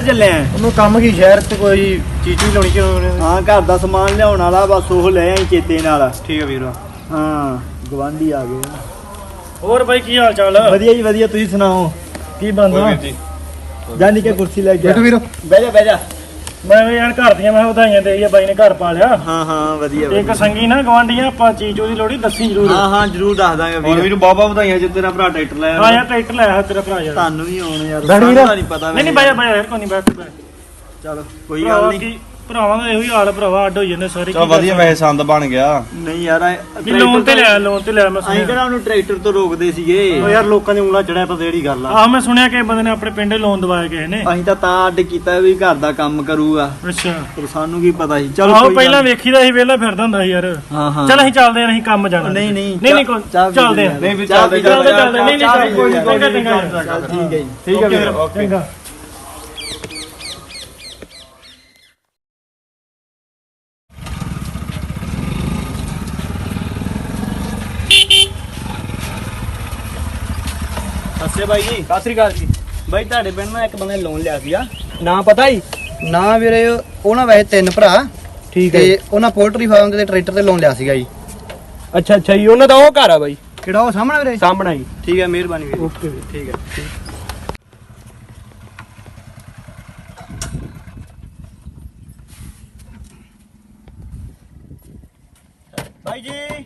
ਕਿੱਧਰ ਚੱਲੇ ਆ। ਉਹਨੂੰ ਕੰਮ ਕੀ ਸ਼ਹਿਰ ਤੇ ਕੋਈ ਚੀਜ਼ ਵੀ ਲਾਉਣੀ ਕਿਉਂ ਹਾਂ ਘਰ ਦਾ ਸਮਾਨ ਲਿਆਉਣ ਵਾਲਾ ਬਸ ਉਹ ਲੈ ਆਈ ਚੇਤੇ ਨਾਲ। ਠੀਕ ਹੈ ਵੀਰ। ਹਾਂ ਗਵਾਂਢੀ ਆ ਗਏ। ਹੋਰ ਬਾਈ ਕੀ ਹਾਲ ਚਾਲ? ਵਧੀਆ ਜੀ ਵਧੀਆ ਤੁਸੀਂ ਸੁਣਾਓ? ਕੀ ਬੰਦਾ ਜਾਨੀ ਕਿ ਕੁਰਸੀ ਲੈ ਕੇ ਬੈਠੋ ਵੀਰੋ। ਬਹਿ ਜਾ ਬਹਿ ਜਾ। ਮੈਂ ਵੀ ਯਾਰ ਘਰ ਦੀਆਂ ਮੈਂ ਵਧਾਈਆਂ ਦੇ ਬਾਈ ਨੇ ਘਰ ਪਾ ਲਿਆ ਹਾਂ ਹਾਂ ਵਧੀਆ ਇੱਕ। ਸੰਗੀ ਨਾ ਗਵਾਂਢੀਆਂ ਆਪਾਂ ਚੀਜ਼ ਉਹਦੀ ਲੋੜੀ ਦੱਸੀ ਜ਼ਰੂਰ। ਹਾਂ ਹਾਂ ਜਰੂਰ ਦੱਸ ਦਾਂਗੇ ਹੋਰ ਵੀਰ ਬਾਬਾ ਵਧਾਈਆਂ ਜੇ ਤੇਰਾ ਭਰਾ ਟਰੈਕਟਰ ਲੈ ਆਇਆ। ਹਾਂ ਯਾਰ ਟਰੈਕਟਰ ਲੈ ਆ ਤੇਰਾ ਭਰਾ ਯਾਰ। ਤੁਹਾਨੂੰ ਵੀ ਆਉਣ ਯਾਰ ਬੈਠ ਵੀਰ। ਸਾਨੂੰ ਤਾਂ ਨਹੀਂ ਪਤਾ ਨਹੀਂ ਨਹੀਂ ਬਾਈ ਬਾਈ ਯਾਰ ਕੋਈ ਨਹੀਂ ਬੈਠ ਬੈਠ ਚਲੋ ਕੋਈ ਗੱਲ ਨਹੀਂ ਭਰਾਵਾਂ ਦਾ ਇਹੋ ਹੀ ਹਾਲ ਆ, ਭਰਾਵਾ ਅੱਡ ਹੋ ਜਾਂਦੇ ਸਾਰੇ ਚਲ ਵਧੀਆ ਵੈਸੇ ਸੰਦ ਬਣ ਗਿਆ। ਨਹੀਂ ਯਾਰ ਵੀ ਲੋਨ ਤੇ ਲਿਆ ਲੋਨ ਤੇ ਲਿਆ ਮੈਂ ਅਸੀਂ ਸੁਣਿਆ। ਕਿਹੜਾ ਉਹਨੂੰ ਟਰੈਕਟਰ ਤੋਂ ਰੋਕਦੇ ਸੀਗੇ? ਉਹ ਯਾਰ ਲੋਕਾਂ ਦੀ ਉਂਗਲਾਂ ਚੜਿਆ ਪਤਾ ਜਿਹੜੀ ਗੱਲ ਆ। ਆਹ ਮੈਂ ਸੁਣਿਆ ਕਿ ਬੰਦੇ ਨੇ ਆਪਣੇ ਪਿੰਡੇ ਲੋਨ ਦਵਾਇਆ ਕਿਸੇ ਨੇ। ਅਸੀਂ ਤਾਂ ਤਾਂ ਅੱਡ ਕੀਤਾ ਵੀ ਘਰ ਦਾ ਕੰਮ ਕਰੂਗਾ। ਅੱਛਾ। ਪਰ ਸਾਨੂੰ ਕੀ ਪਤਾ ਸੀ? ਚਲੋ ਆਹੋ ਕੋਈ ਪਹਿਲਾਂ ਵੇਖੀਦਾ ਸੀ ਵੇਲਾ ਫਿਰਦਾ ਹੁੰਦਾ ਸੀ ਯਾਰ। ਹਾਂ ਹਾਂ। ਚਲ ਅਸੀਂ ਚੱਲਦੇ ਆਂ ਅਸੀਂ ਕੰਮ ਜਾਣਾ। ਨਹੀਂ ਨਹੀਂ ਨਹੀਂ ਨਹੀਂ ਕੋਈ ਚਾਹ ਚੱਲਦੇ ਆਂ ਨਹੀਂ ਵੀ ਚਾਹ ਚੱਲਦੇ ਚੱਲਦੇ ਚੱਲਦੇ। ਨਹੀਂ ਨਹੀਂ ਚਾਹ ਚੱਲ ਕੋਈ ਪੀ ਚੰਗਾ। ਚੰਗਾ ਚੱਲ ਠੀਕ ਹੈ ਜੀ। ਠੀਕ ਹੈ ਵੀਰ। ਚੰਗਾ। ਬਾਈ ਜੀ। ਸਤਿ ਸ੍ਰੀ ਅਕਾਲ ਜੀ। ਬਾਈ ਤੁਹਾਡੇ ਪਿੰਡ ਮੈਂ ਇੱਕ ਬੰਦੇ ਲੋਨ ਲਿਆ ਸੀਗਾ। ਨਾ ਪਤਾ ਹੀ ਨਾ ਵੀਰੇ ਉਹ ਨਾ ਵੈਸੇ ਤਿੰਨ ਭਰਾ। ਠੀਕ ਤੇ ਉਹਨਾਂ ਪੋਲਟਰੀ ਫਾਰਮ ਦੇ ਟਰੈਕਟਰ ਤੇ ਲੋਨ ਲਿਆ ਸੀਗਾ ਜੀ। ਅੱਛਾ ਅੱਛਾ ਜੀ ਉਹਨਾਂ ਦਾ ਉਹ ਘਰ ਆ ਬਾਈ। ਕਿਹੜਾ ਉਹ ਸਾਹਮਣੇ ਵੀਰੇ? ਸਾਹਮਣਾ ਹੀ ਠੀਕ ਹੈ ਮਿਹਰਬਾਨੀ ਵੀਰੇ। ਓਕੇ ਵੀਰ। ਠੀਕ ਹੈ। ਬਾਈ ਜੀ।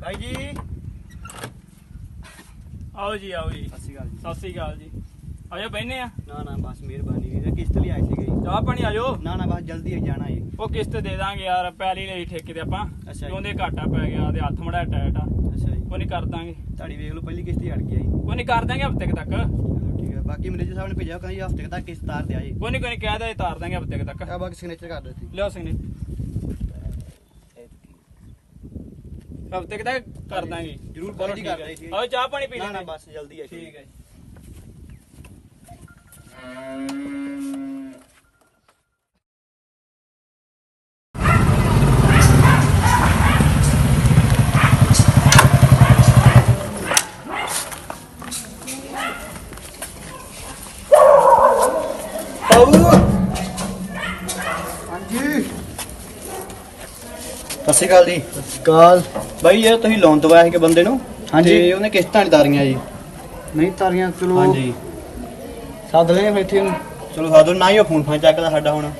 ਬਾਈ ਜੀ। ਆਓ ਜੀ ਆਓ ਜੀ। ਸਤਿ ਸ਼੍ਰੀ ਅਕਾਲ ਜੀ। ਸਤਿ ਸ੍ਰੀ ਅਕਾਲ ਜੀ। ਆਜੋ ਬੈਨੇ ਆ। ਨਾ ਨਾ ਬਸ ਮਿਹਰਬਾਨੀ ਵੀਰੇ ਕਿਸ਼ਤ ਲਈ ਆਏ ਸੀਗੇ ਜੀ। ਚਾਹ ਪਾਣੀ ਆਜੋ। ਨਾ ਨਾ ਬਸ ਜਲਦੀ ਹੀ ਜਾਣਾ ਜੀ। ਉਹ ਕਿਸ਼ਤ ਦੇ ਦਾਂਗੇ ਯਾਰ ਪੈਲੀ ਲਈ ਠੇਕੇ ਤੇ ਆਪਾਂ। ਅੱਛਾ ਜੀ। ਉਹਦੇ ਘਾਟਾ ਪੈ ਗਿਆ ਤੇ ਹੱਥ ਮੜਾ ਟਾਇਟ ਆ। ਅੱਛਾ ਜੀ। ਕੋਈ ਨਹੀਂ ਕਰ ਦਾਂਗੇ। ਤੁਹਾਡੀ ਵੇਖ ਲਓ ਪਹਿਲੀ ਕਿਸ਼ਤ ਹੀ ਅੜ ਗਈ ਆ ਜੀ। ਕੋਈ ਨਹੀਂ ਕਰ ਦਾਂਗੇ ਹਫ਼ਤੇ ਤੱਕ। ਚਲੋ ਠੀਕ ਹੈ ਬਾਕੀ ਮੈਨੇਜਰ ਸਾਹਿਬ ਨੇ ਭੇਜਿਆ ਕਹਿੰਦਾ ਹਫ਼ਤੇ ਤੱਕ ਕਿਸ਼ਤ ਤਾਰ ਦਿਆ ਜੀ। ਕੋਈ ਨਹੀਂ ਕੋਈ ਨਹੀਂ ਕਹਿ ਦੇ ਤਾਰ ਦਾਂਗੇ ਹਫ਼ਤੇ ਤੱਕ। ਆ ਬਾਕੀ ਸਿਗਨੇਚਰ ਕਰ ਦਿਓ ਤੁਸੀਂ। ਲਿਓ ਸਿੰਘ ਹਫ਼ਤੇ ਤੱਕ ਕਰ ਦਾਂਗੇ। ਜ਼ਰੂਰ ਜੀ ਠੀਕ ਕਰ ਹੈ। ਦਿਓ ਜੀ। ਆਓ ਚਾਹ ਪਾਣੀ ਪੀ ਲੈਂਦੇ ਨਾ ਬਸ ਜਲਦੀ ਆ ਠੀਕ ਹੈ ਜੀ। ਸਤਿ ਸ਼੍ਰੀ ਅਕਾਲ ਜੀ। ਕਾਲ ਬਾਈ ਇਹ ਤੁਸੀਂ ਲੋਨ ਦਵਾਇਆ ਸੀ ਕਿ ਬੰਦੇ ਨੂੰ? ਹਾਂਜੀ। ਤੇ ਉਹਨੇ ਕਿਸ਼ਤਾਂ ਨਹੀਂ ਤਾਰੀਆਂ ਜੀ। ਨਹੀਂ ਤਾਰੀਆਂ ਚਲੋ। ਹਾਂਜੀ। ਸੱਦ ਲੈਣੇ ਇੱਥੇ ਨੂੰ। ਚਲੋ ਸਾਦੋਂ ਨਾ ਹੀ ਉਹ ਫੋਨ ਫਾਨ ਚੱਕਦਾ ਸਾਡਾ ਹੁਣ।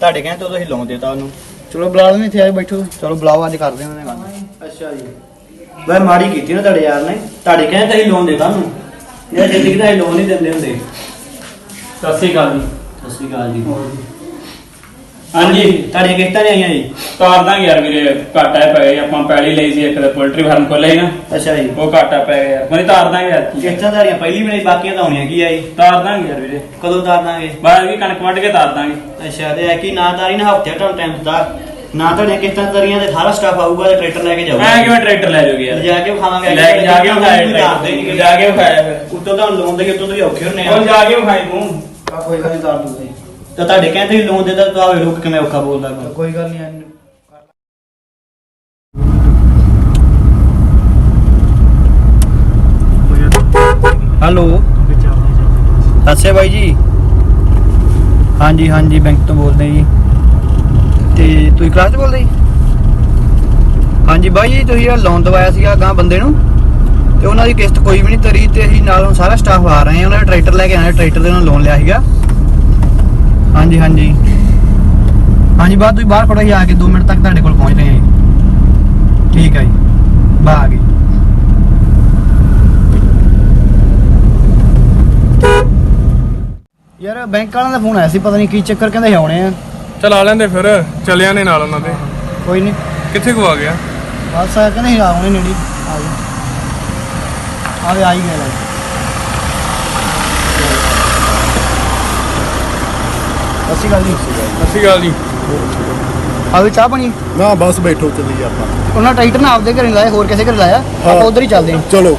ਤੁਹਾਡੇ ਕਹਿੰਦੇ ਤੋਂ ਅਸੀਂ ਲੋਨ ਦੇਤਾ ਉਹਨੂੰ। ਚਲੋ ਬੁਲਾ ਲੈਣੇ ਇੱਥੇ ਆਏ ਬੈਠੋ। ਚਲੋ ਬੁਲਾਓ ਅੱਜ ਕਰਦੇ ਹਾਂ ਉਹਨੇ ਗੱਲ। ਅੱਛਾ ਜੀ। ਬਈ ਮਾੜੀ ਕੀਤੀ ਨਾ ਤੁਹਾਡੇ ਯਾਰ ਨੇ। ਤੁਹਾਡੇ ਕਹਿੰਦੇ ਅਸੀਂ ਲੋਨ ਦੇਤਾ ਉਹਨੂੰ। ਇਹ ਜ਼ਿੰਦਗੀ ਦਾ ਲੋਨ ਨਹੀਂ ਦਿੰਦੇ ਹੁੰਦੇ। ਸਤਿ ਸ੍ਰੀ ਅਕਾਲ ਜੀ। ਸਤਿ ਸ਼੍ਰੀ ਅਕਾਲ ਜੀ। ਹਾਂਜੀ। ਤੁਹਾਡੀਆਂ ਕਿਸ਼ਤਾਂ ਨਹੀਂ ਆਈਆਂ ਜੀ? ਤਾਰ ਦਾਂਗੇ ਯਾਰ ਵੀਰੇ ਘਾਟਾ ਹੀ ਪੈ ਗਿਆ ਆਪਾਂ ਪਹਿਲੀ ਲਈ ਸੀ ਇੱਕ ਤੇ ਪੋਲਟਰੀ ਫਾਰਮ ਖੋਲਿਆ ਸੀ ਨਾ। ਅੱਛਾ ਜੀ। ਉਹ ਘਾਟਾ ਪੈ ਗਿਆ। ਨੀ, ਤਾਰ ਦਾਂਗੇ ਯਾਰ। ਕਿਸ਼ਤਾਂ ਤੁਹਾਡੀਆਂ ਪਹਿਲੀ ਨਹੀਂ ਬਾਕੀਆਂ ਤਾਂ ਹੋਣੀਆਂ ਕੀ ਆ ਜੀ? ਤਾਰ ਦਾਂਗੇ ਯਾਰ ਵੀਰੇ। ਕਦੋਂ ਤਾਰ ਦਾਂਗੇ? ਬਾਅਦ ਵੀ ਕਣਕ ਵੱਢ ਕੇ ਤਾਰ ਦਾਂਗੇ। ਅੱਛਾ ਤੇ ਐ ਕੀ ਨਾ ਤਾਰੀ ਨਾ ਹਫ਼ਤੇ ਤੁਹਾਨੂੰ ਟਾਈਮ ਦਿੱਤਾ। ਨਾ ਤੁਹਾਡੀਆਂ ਕਿਸ਼ਤਾਂ ਤਰੀਆਂ ਤੇ ਸਾਰਾ ਸਟਾਫ ਆਊਗਾ ਤੇ ਟਰੈਕਟਰ ਲੈ ਕੇ ਜਾਊਗਾ। ਐ ਕਿਵੇਂ ਟਰੈਕਟਰ ਲੈ ਜਾਓਗੇ ਯਾਰ? ਜਾ ਕੇ ਖਾਵਾਂਗੇ ਲੈ ਕੇ ਜਾ ਕੇ ਟਰੈਕਟਰ ਜਾ ਕੇ ਵਿਖਾਇਆ ਫਿਰ। ਉੱਤੋਂ ਤੁਹਾਨੂੰ ਲੋਨ ਦੇ ਕੇ ਉੱਤੋਂ ਤੁਸੀਂ ਔਖੇ ਹੁੰਨੇ ਆ। ਉਹ ਜਾ ਕੇ ਵਿਖਾਈ ਤੂੰ। ਆ ਕੋਈ ਗੱਲ ਤਾਰ ਦੂੰ ਤੁਸੀਂ ਤਾਂ ਤੁਹਾਡੇ ਕਹਿੰਦੇ ਹੀ ਲੋਨ ਦੇਦਾ ਤਾਂ ਆਵੇ ਲੋਕ ਕਿਵੇਂ ਔਖਾ ਬੋਲਦਾ ਕੋਈ। ਕੋਈ ਗੱਲ ਨਹੀਂ ਹੈਲੋ। ਸਤਿ ਬਾਈ ਜੀ? ਹਾਂਜੀ ਹਾਂਜੀ ਬੈਂਕ ਤੋਂ ਬੋਲਦੇ ਜੀ। ਤੇ ਤੁਸੀਂ ਕਲਾਸ ਤੋਂ ਬੋਲਦੇ ਜੀ? ਹਾਂਜੀ ਬਾਈ ਜੀ ਤੁਸੀਂ ਇਹ ਲੋਨ ਦਵਾਇਆ ਸੀਗਾ ਗਾਂ ਬੰਦੇ ਨੂੰ। ਤੇ ਉਹਨਾਂ ਦੀ ਕਿਸ਼ਤ ਕੋਈ ਵੀ ਨਹੀਂ ਤਰੀ ਤੇ ਅਸੀਂ ਨਾਲ ਹੁਣ ਸਾਰਾ ਸਟਾਫ ਆ ਰਹੇ ਹਾਂ ਉਹਨਾਂ ਨੇ ਟਰੈਕਟਰ ਲੈ ਕੇ ਆਏ ਟਰੈਕਟਰ ਦੇ ਨਾਲ ਲੋਨ ਲਿਆ ਸੀਗਾ। ਹਾਂਜੀ ਹਾਂਜੀ। ਹਾਂਜੀ ਬਾਅਦ ਤੁਸੀਂ ਬਾਹਰ ਖੜੋ ਜੀ ਆ ਕੇ 2 ਮਿੰਟ ਤੱਕ ਤੁਹਾਡੇ ਕੋਲ ਪਹੁੰਚ ਰਹੇ ਹਾਂ ਠੀਕ ਹੈ ਜੀ। ਬਾ ਆ ਗਏ ਯਾਰ ਬੈਂਕ ਵਾਲਿਆਂ ਦਾ ਫੋਨ ਆਇਆ ਸੀ ਪਤਾ ਨਹੀਂ ਕੀ ਚੱਕਰ ਕਹਿੰਦੇ ਆਉਣੇ ਆ। ਚਲ ਆ ਲੈਂਦੇ ਫਿਰ ਚੱਲਿਆ ਨੇ ਨਾਲ ਉਹਨਾਂ ਦੇ। ਕੋਈ ਨਹੀਂ ਕਿੱਥੇ ਕੋ ਆ ਗਿਆ? ਬਸ ਆ ਕਹਿੰਦੇ ਆਉਣੇ ਨੇੜੀ ਆ ਗਏ। ਆ ਹੀ ਗਏ ਲੈ ਅਸੀਂ ਗੱਲ ਨਹੀਂ ਸੱਚੀ ਗੱਲ ਜੀ ਆਵੇ ਚਾਹ ਬਣੀ ਨਾ ਬਸ ਬੈਠੋ ਚੱਲੀ ਆਪਾਂ। ਉਹਨਾਂ ਟਾਈਟਰ ਨਾ ਆਪਦੇ ਘਰੇ ਨੀ ਲਾਇਆ ਹੋਰ ਕਿਸੇ ਘਰੇ ਲਾਇਆ? ਆਪਾਂ ਉਧਰ ਹੀ ਚੱਲਦੇ ਹਾਂ। ਚਲੋ।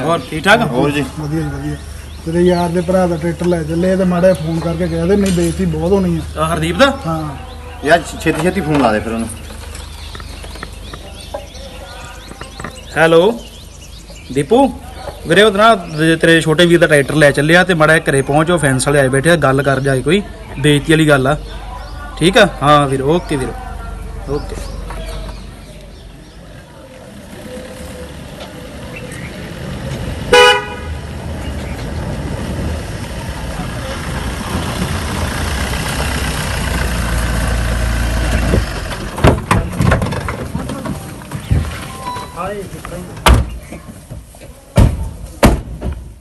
ਹੋਰ ਠੀਕ ਠਾਕ? ਹੋਰ ਜੀ। ਵਧੀਆ ਜੀ ਵਧੀਆ। ਤੇਰੇ ਯਾਰ ਦੇ ਭਰਾ ਦਾ ਟਰੈਕਟਰ ਲੈ ਚੱਲੇ ਤੇ ਮਾੜਾ ਜਿਹਾ ਫੋਨ ਕਰਕੇ ਕਹਿ ਦੇ ਨਹੀਂ ਬੇਇੱਜ਼ਤੀ ਬਹੁਤ ਹੋਣੀ ਆ। ਹਰਦੀਪ ਦਾ? ਹਾਂ। ਯਾਰ ਛੇਤੀ ਛੇਤੀ ਫੋਨ ਲਾ ਦੇ ਫਿਰ ਉਹਨੂੰ। ਹੈਲੋ? ਦੀਪੂ? ਵੀਰੇ ਉਹ ਨਾ ਤੇਰੇ ਛੋਟੇ ਵੀਰ ਦਾ ਟਰੈਕਟਰ ਲੈ ਚੱਲਿਆ ਤੇ ਮੜਾ ਘਰੇ ਪਹੁੰਚੋ ਫੈਂਸ ਵਾਲੇ ਆਏ ਬੈਠੇ ਆ ਗੱਲ ਕਰ ਜਾਏ ਕੋਈ। ਬੇਇੱਜ਼ਤੀ ਵਾਲੀ ਗੱਲ ਆ। ਠੀਕ ਆ? ਹਾਂ ਵੀਰ ਓਕੇ ਵੀਰ। ਓਕੇ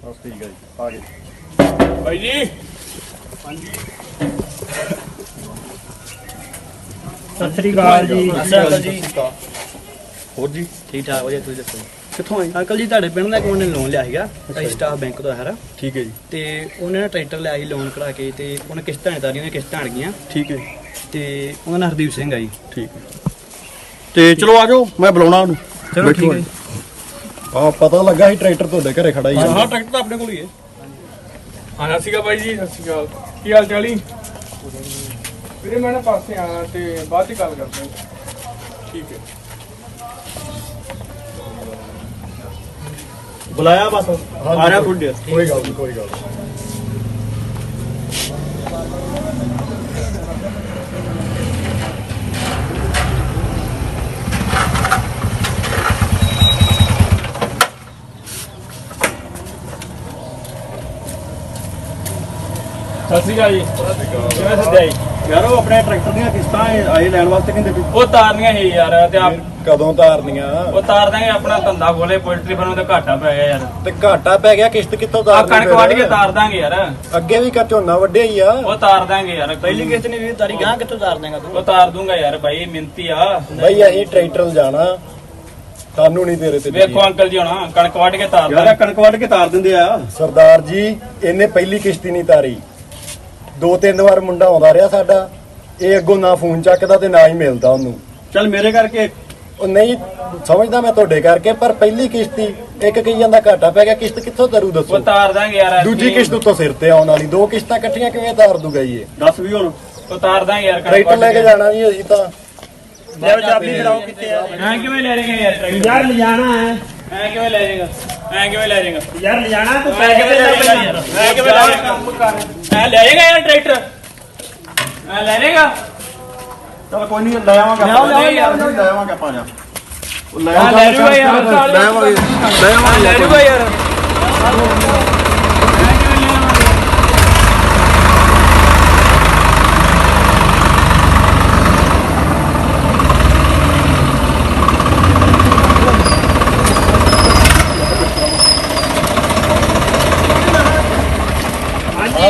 ਬਸ ਠੀਕ ਹੈ ਜੀ ਆ ਗਏ ਬਾਈ ਜੀ ਸਤਿ ਸ੍ਰੀ ਅਕਾਲ ਜੀ। ਅਕਾਲ ਜੀ। ਹੋਰ ਜੀ? ਠੀਕ ਠਾਕ ਵਧੀਆ ਤੁਸੀਂ ਦੱਸੋ? ਕਿੱਥੋਂ ਆਏ? ਅੰਕਲ ਜੀ ਤੁਹਾਡੇ ਪਿੰਡ ਦਾ ਇੱਕ ਮੁੰਡੇ ਨੇ ਲੋਨ ਲਿਆ ਸੀਗਾ ਅਸੀਂ ਸਟਾਫ ਬੈਂਕ ਤੋਂ ਆਇਆ ਠੀਕ ਹੈ ਜੀ। ਤੇ ਉਹਨੇ ਨਾ ਟਰੈਕਟਰ ਲਿਆ ਸੀ ਲੋਨ ਕਰਾ ਕੇ ਤੇ ਉਹਨੇ ਕਿਸ਼ਤਾਂ ਤਾਰੀਆਂ ਨੇ ਕਿਸ਼ਤਾਂ ਅੜ ਗਈਆਂ। ਠੀਕ ਹੈ। ਤੇ ਉਹਦਾ ਨਾਂ ਹਰਦੀਪ ਸਿੰਘ ਆ ਜੀ। ਠੀਕ ਹੈ। ਤੇ ਚਲੋ ਆ ਜਾਓ ਮੈਂ ਬੁਲਾਉਣਾ ਉਹਨੂੰ। ਚਲੋ ਠੀਕ ਹੈ। ਆ ਪਤਾ ਲੱਗਾ ਸੀ ਟਰੈਕਟਰ ਤੁਹਾਡੇ ਘਰੇ ਖੜਾ ਹੀ ਹਾਂ ਟਰੈਕਟਰ ਤਾਂ ਆਪਣੇ ਕੋਲ ਹੀ ਹੈ। ਹਾਂ ਸਤਿ ਸ਼੍ਰੀ ਅਕਾਲ ਬਾਈ ਜੀ ਸਤਿ ਸ਼੍ਰੀ ਅਕਾਲ। ਕੀ ਹਾਲ ਚਾਲ ਜੀ? ਵੀਰੇ ਮੈਂ ਨਾ ਪਾਸੇ ਆਣਾ ਤੇ ਬਾਅਦ ਚ ਗੱਲ ਕਰਦੇ ਹਾਂ ਠੀਕ ਹੈ। ਬੁਲਾਇਆ ਬਸ। ਆ ਰਿਹਾ ਥੋੜੀ ਦੇਰ ਕੋਈ ਗੱਲ ਨਹੀਂ ਕੋਈ ਗੱਲ। ਸਤਿ ਸ਼੍ਰੀ ਅਕਾਲ ਜੀ। ਕਿਵੇਂ ਸੱਦਿਆ ਜੀ? ਯਾਰ ਉਹ ਆਪਣੇ ਟਰੈਕਟਰ ਦੀਆਂ ਕਿਸ਼ਤਾਂ ਆਏ ਲੈਣ ਵਾਸਤੇ ਕਹਿੰਦੇ ਵੀ ਉਹ ਤਾਰਨੀਆਂ ਸੀ ਯਾਰ ਤੇ ਆਪ ਕਦੋਂ ਤਾਰਨੀਆਂ? ਉਹ ਤਾਰ ਦਾਂਗੇ ਆਪਣਾ ਧੰਦਾ ਖੋਲੇ ਪੋਲਟਰੀ ਫਾਰਮ ਤੇ ਘਾਟਾ ਪੈ ਗਿਆ ਯਾਰ। ਤੇ ਘਾਟਾ ਪੈ ਗਿਆ ਕਿਸ਼ਤ ਕਿੱਥੋਂ ਆ ਤਾਰਨੀ ਕਣਕ? ਵੱਢ ਕੇ ਤਾਰ ਦਾਂਗੇ ਯਾਰ। ਅੱਗੇ ਵੀ ਕਾ ਝੋਨਾ ਵੱਢਿਆ ਹੀ ਆ? ਉਹ ਤਾਰ ਦਾਂਗੇ ਯਾਰ ਪਹਿਲੀ ਕਿਸ਼ਤ ਨਹੀਂ ਵੀ ਤਾਰੀ ਗਾਂ ਕਿੱਥੋਂ ਤਾਰ ਦੇਗਾ ਤੂੰ? ਉਹ ਤਾਰ ਦੂੰਗਾ ਯਾਰ ਭਾਈ ਮਿੰਤੀ ਆ। ਬਈ ਅਸੀਂ ਟਰੈਕਟਰ ਜਾਣਾ ਸਾਨੂੰ ਨਹੀਂ ਤੇਰੇ ਤੇ ਵੇਖੋ ਅੰਕਲ ਜੀ ਹੁਣ ਕਣਕ ਵੱਢ ਕੇ ਤਾਰ ਦਾਂਗੇ ਕਣਕ ਵੱਢ ਕੇ ਤਾਰ ਦਿੰਦੇ ਆ। ਸਰਦਾਰ ਜੀ ਇਹਨੇ ਪਹਿਲੀ ਕਿਸ਼ਤੀ ਨਹੀਂ ਤਾਰੀ। ਦੋ ਤਿੰਨ ਵਾਰ ਮੁੰਡਾ ਆਉਂਦਾ ਰਿਹਾ ਸਾਡਾ ਇਹ ਅੱਗੋਂ ਨਾ ਫੋਨ ਚੱਕਦਾ ਤੇ ਨਾ ਹੀ ਮਿਲਦਾ ਉਹਨੂੰ। ਚੱਲ ਮੇਰੇ ਕਰਕੇ ਉਹ ਨਹੀਂ ਸਮਝਦਾ ਮੈਂ ਤੁਹਾਡੇ ਕਰਕੇ ਪਰ ਪਹਿਲੀ ਕਿਸ਼ਤੀ ਇੱਕ ਕਹੀ ਜਾਂਦਾ ਘਾਟਾ ਪੈ ਗਿਆ ਕਿਸ਼ਤ ਕਿੱਥੋਂ ਤਰੂ ਦੱਸੋ? ਉਹ ਤਾਰ ਦਾਂਗੇ ਯਾਰ। ਦੂਜੀ ਕਿਸ਼ਤ ਉੱਤੋਂ ਸਿਰ ਤੇ ਆਉਣ ਵਾਲੀ ਦੋ ਕਿਸ਼ਤਾਂ ਇਕੱਠੀਆਂ ਕਿਵੇਂ ਤਾਰ ਦੂਗਾ ਜੀ ਇਹ? ਦੱਸ ਵੀ ਹੁਣ ਉਹ ਤਾਰ ਦਾਂਗੇ ਯਾਰ ਟਰੈਕਟਰ ਲੈ ਕੇ ਜਾਣਾ ਜੀ ਅਸੀਂ ਤਾਂ। ਲੈ ਚਾਬੀ ਫੜਾਓ ਕਿੱਥੇ ਆ? ਐ ਕਿਵੇਂ ਲੈ ਜਾਏਗਾ ਯਾਰ ਟਰੈਕਟਰ ਯਾਰ ਲਿਜਾਣਾ ਹੈ। ਐ ਕਿਵੇਂ ਲੈ ਜਾਏਗਾ ਐ ਕਿਵੇਂ ਲੈ ਜਾਏਗਾ? ਯਾਰ ਲਿਜਾਣਾ ਤੂੰ ਐ ਕਿਵੇਂ ਲੈ ਜਾਏਗਾ? ਯਾਰ। ਐ ਕਿਵੇਂ ਲੈ ਜਾਏਗਾ? ਐ ਲੈ ਜਾਏਗਾ ਯਾਰ ਟਰੈਕਟਰ? ਐ ਲੈ ਜਾਏਗਾ ਚੱਲ ਕੋਈ ਨਹੀਂ ਲੈ ਆਵਾਂਗੇ ਲਿਆਓ, ਯਾਰ। ਲੈ ਆਵਾਂਗੇ ਆਪਾਂ ਜਾ। ਉਹ ਲੈ ਆ ਲੈ ਜੂਗਾ ਯਾਰ ਲੈ ਆਵਾਂਗੇ ਲੈ ਆਵਾਂਗੇ। ਲੈ ਯਾਰ।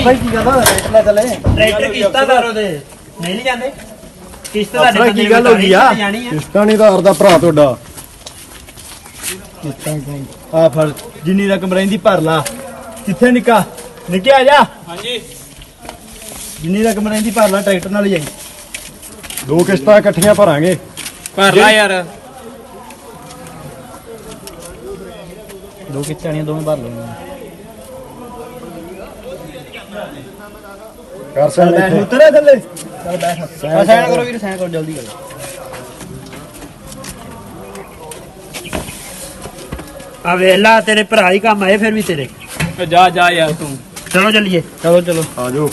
ਭਾਈ ਕੀ ਟਰੈਕਟਰ ਲੈ ਚੱਲੇ। ਟਰੈਕਟਰ ਕਿਸ਼ਤਾਂ ਤਾਰੋ ਦੇ। ਨਹੀਂ ਨਹੀਂ ਜਾਂਦੇ। ਕਿਸ਼ਤ ਤੁਹਾਡੇ ਆਪਣਾ ਕੀ ਗੱਲ ਹੋ ਗਈ ਆ? ਕਿਸ਼ਤਾਂ ਨਹੀਂ ਤਾਰਦਾ ਭਰਾ ਤੁਹਾਡਾ। ਆ ਫੜ ਜਿੰਨੀ ਰਕਮ ਰਹਿੰਦੀ ਭਰ ਲਾ। ਕਿੱਥੇ ਨਿੱਕਾ? ਨਿੱਕੇ ਆ ਜਾ। ਹਾਂਜੀ। ਜਿੰਨੀ ਰਕਮ ਰਹਿੰਦੀ ਭਰ ਲਾ ਟਰੈਕਟਰ ਨਾਲ ਹੀ ਜਾਈ ਦੋ ਕਿਸ਼ਤਾਂ ਇਕੱਠੀਆਂ ਭਰਾਂਗੇ। ਭਰ ਲੈ ਯਾਰ। ਦੋ ਕਿਸ਼ਤਾਂ ਦੋਵੇਂ ਭਰ ਲੈਣੀਆਂ ਕਰ ਸਕਦਾ ਇੱਥੇ। ਉਤਰੇ ਥੱਲੇ। ਚਲ ਬੈਠ। ਸਾਈਨ ਕਰੋ ਵੀਰ ਸਾਈਨ ਕਰੋ ਜਲਦੀ ਕਰੋ। ਆ ਵੇਲਾ ਤੇਰੇ ਭਰਾ ਹੀ ਕੰਮ ਆਏ ਫਿਰ ਵੀ ਤੇਰੇ। ਜਾ ਜਾ ਯਾਰ ਤੂੰ। ਚਲੋ ਚੱਲੀਏ। ਚਲੋ ਚਲੋ। ਆ ਜਾਓ।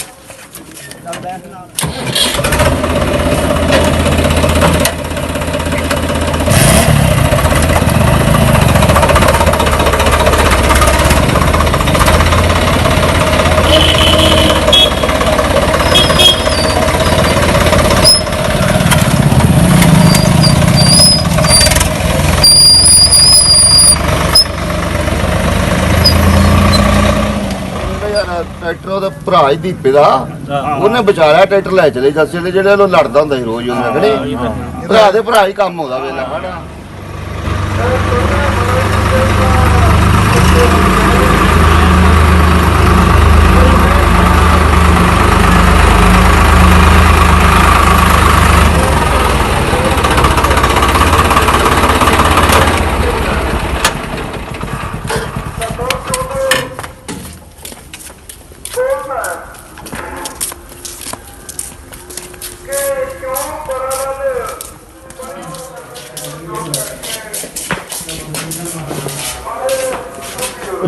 ਟਰੈਕਟਰ ਉਹਦਾ ਭਰਾ ਹੀ ਦੀਪੇ ਦਾ। ਉਹਨੇ ਵਿਚਾਰਿਆ ਟਰੈਕਟਰ ਲੈ ਚਲੇ ਜੱਸੇ ਦੇ ਜਿਹੜੇ ਉਹ ਲੜਦਾ ਹੁੰਦਾ ਸੀ ਰੋਜ਼ ਉਹਦੇ ਕਹੜੇ ਭਰਾ ਦੇ ਭਰਾ ਹੀ ਕੰਮ ਆਉਂਦਾ ਵੇਲਾ।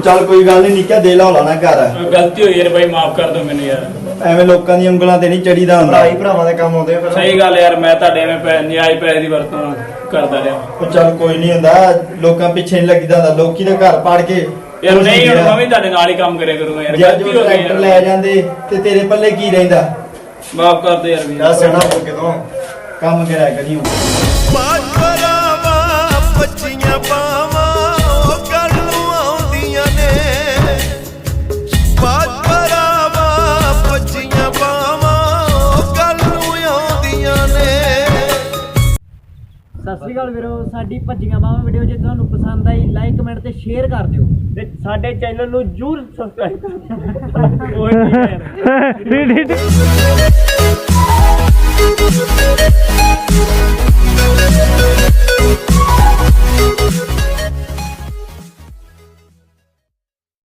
ਚੱਲ ਕੋਈ ਗੱਲ ਨਹੀਂ ਨਿੱਕਾ ਦੇ ਲਾ ਲਾਣਾ ਘਰ। ਗਲਤੀ ਹੋਈ ਯਾਰ ਬਾਈ ਮਾਫ ਕਰ ਦਿਓ ਮੈਨੂੰ ਯਾਰ। ਐਵੇਂ ਲੋਕਾਂ ਦੀਆਂ ਉਂਗਲਾਂ ਤੇ ਨਹੀਂ ਚੜੀਦਾ ਹੁੰਦਾ। ਭਰਾ ਹੀ ਭਰਾਵਾਂ ਦੇ ਕੰਮ ਆਉਂਦੇ ਆ ਫਿਰ। ਸਹੀ ਗੱਲ ਯਾਰ ਮੈਂ ਤੁਹਾਡੇ ਐਵੇਂ ਪੈ ਨਿਆਜ ਪੈਸੇ ਦੀ ਵਰਤੋਂ ਕਰਦਾ ਰਿਹਾ। ਉਹ ਚੱਲ ਕੋਈ ਨਹੀਂ ਹੁੰਦਾ ਲੋਕਾਂ ਪਿੱਛੇ ਨਹੀਂ ਲੱਗੀਦਾ ਹੁੰਦਾ ਲੋਕੀ ਦੇ ਘਰ ਪਾੜ ਕੇ ਯਾਰ ਨਹੀਂ ਹੁਣ ਮੈਂ ਵੀ ਤੁਹਾਡੇ ਨਾਲ ਹੀ ਕੰਮ ਕਰਿਆ ਕਰੂੰਗਾ ਯਾਰ ਜੇ ਗਲਤੀ ਜੋ ਹੋ ਗਈ ਟਰੈਕਟਰ ਲੈ ਜਾਂਦੇ ਤੇ ਤੇਰੇ ਪੱਲੇ ਕੀ ਰਹਿੰਦਾ? ਮਾਫ ਕਰ ਦੇ ਯਾਰ ਵੀ ਯਾ ਸਿਆਣਾ ਹੋ ਕੇ ਤੋਂ ਕੰਮ ਕਰਿਆ ਕਰੀ ਬਾਜਵਰਾਵਾ ਪੱਚੀਆਂ ਪਾਵਾਂ ਸਤਿ ਸ੍ਰੀ ਅਕਾਲ ਵੀਰੋ ਸਾਡੀ ਭੱਜੀਆਂ ਬਾਹਾਂ ਵੀਡੀਓ ਜੇ ਤੁਹਾਨੂੰ ਪਸੰਦ ਆਈ ਲਾਈਕ ਕਮੈਂਟ ਤੇ ਸ਼ੇਅਰ ਕਰ ਦਿਓ। ਤੇ ਸਾਡੇ ਚੈਨਲ ਨੂੰ ਜਰੂਰ ਸਬਸਕ੍ਰਾਈਬ ਕਰ ਓਏ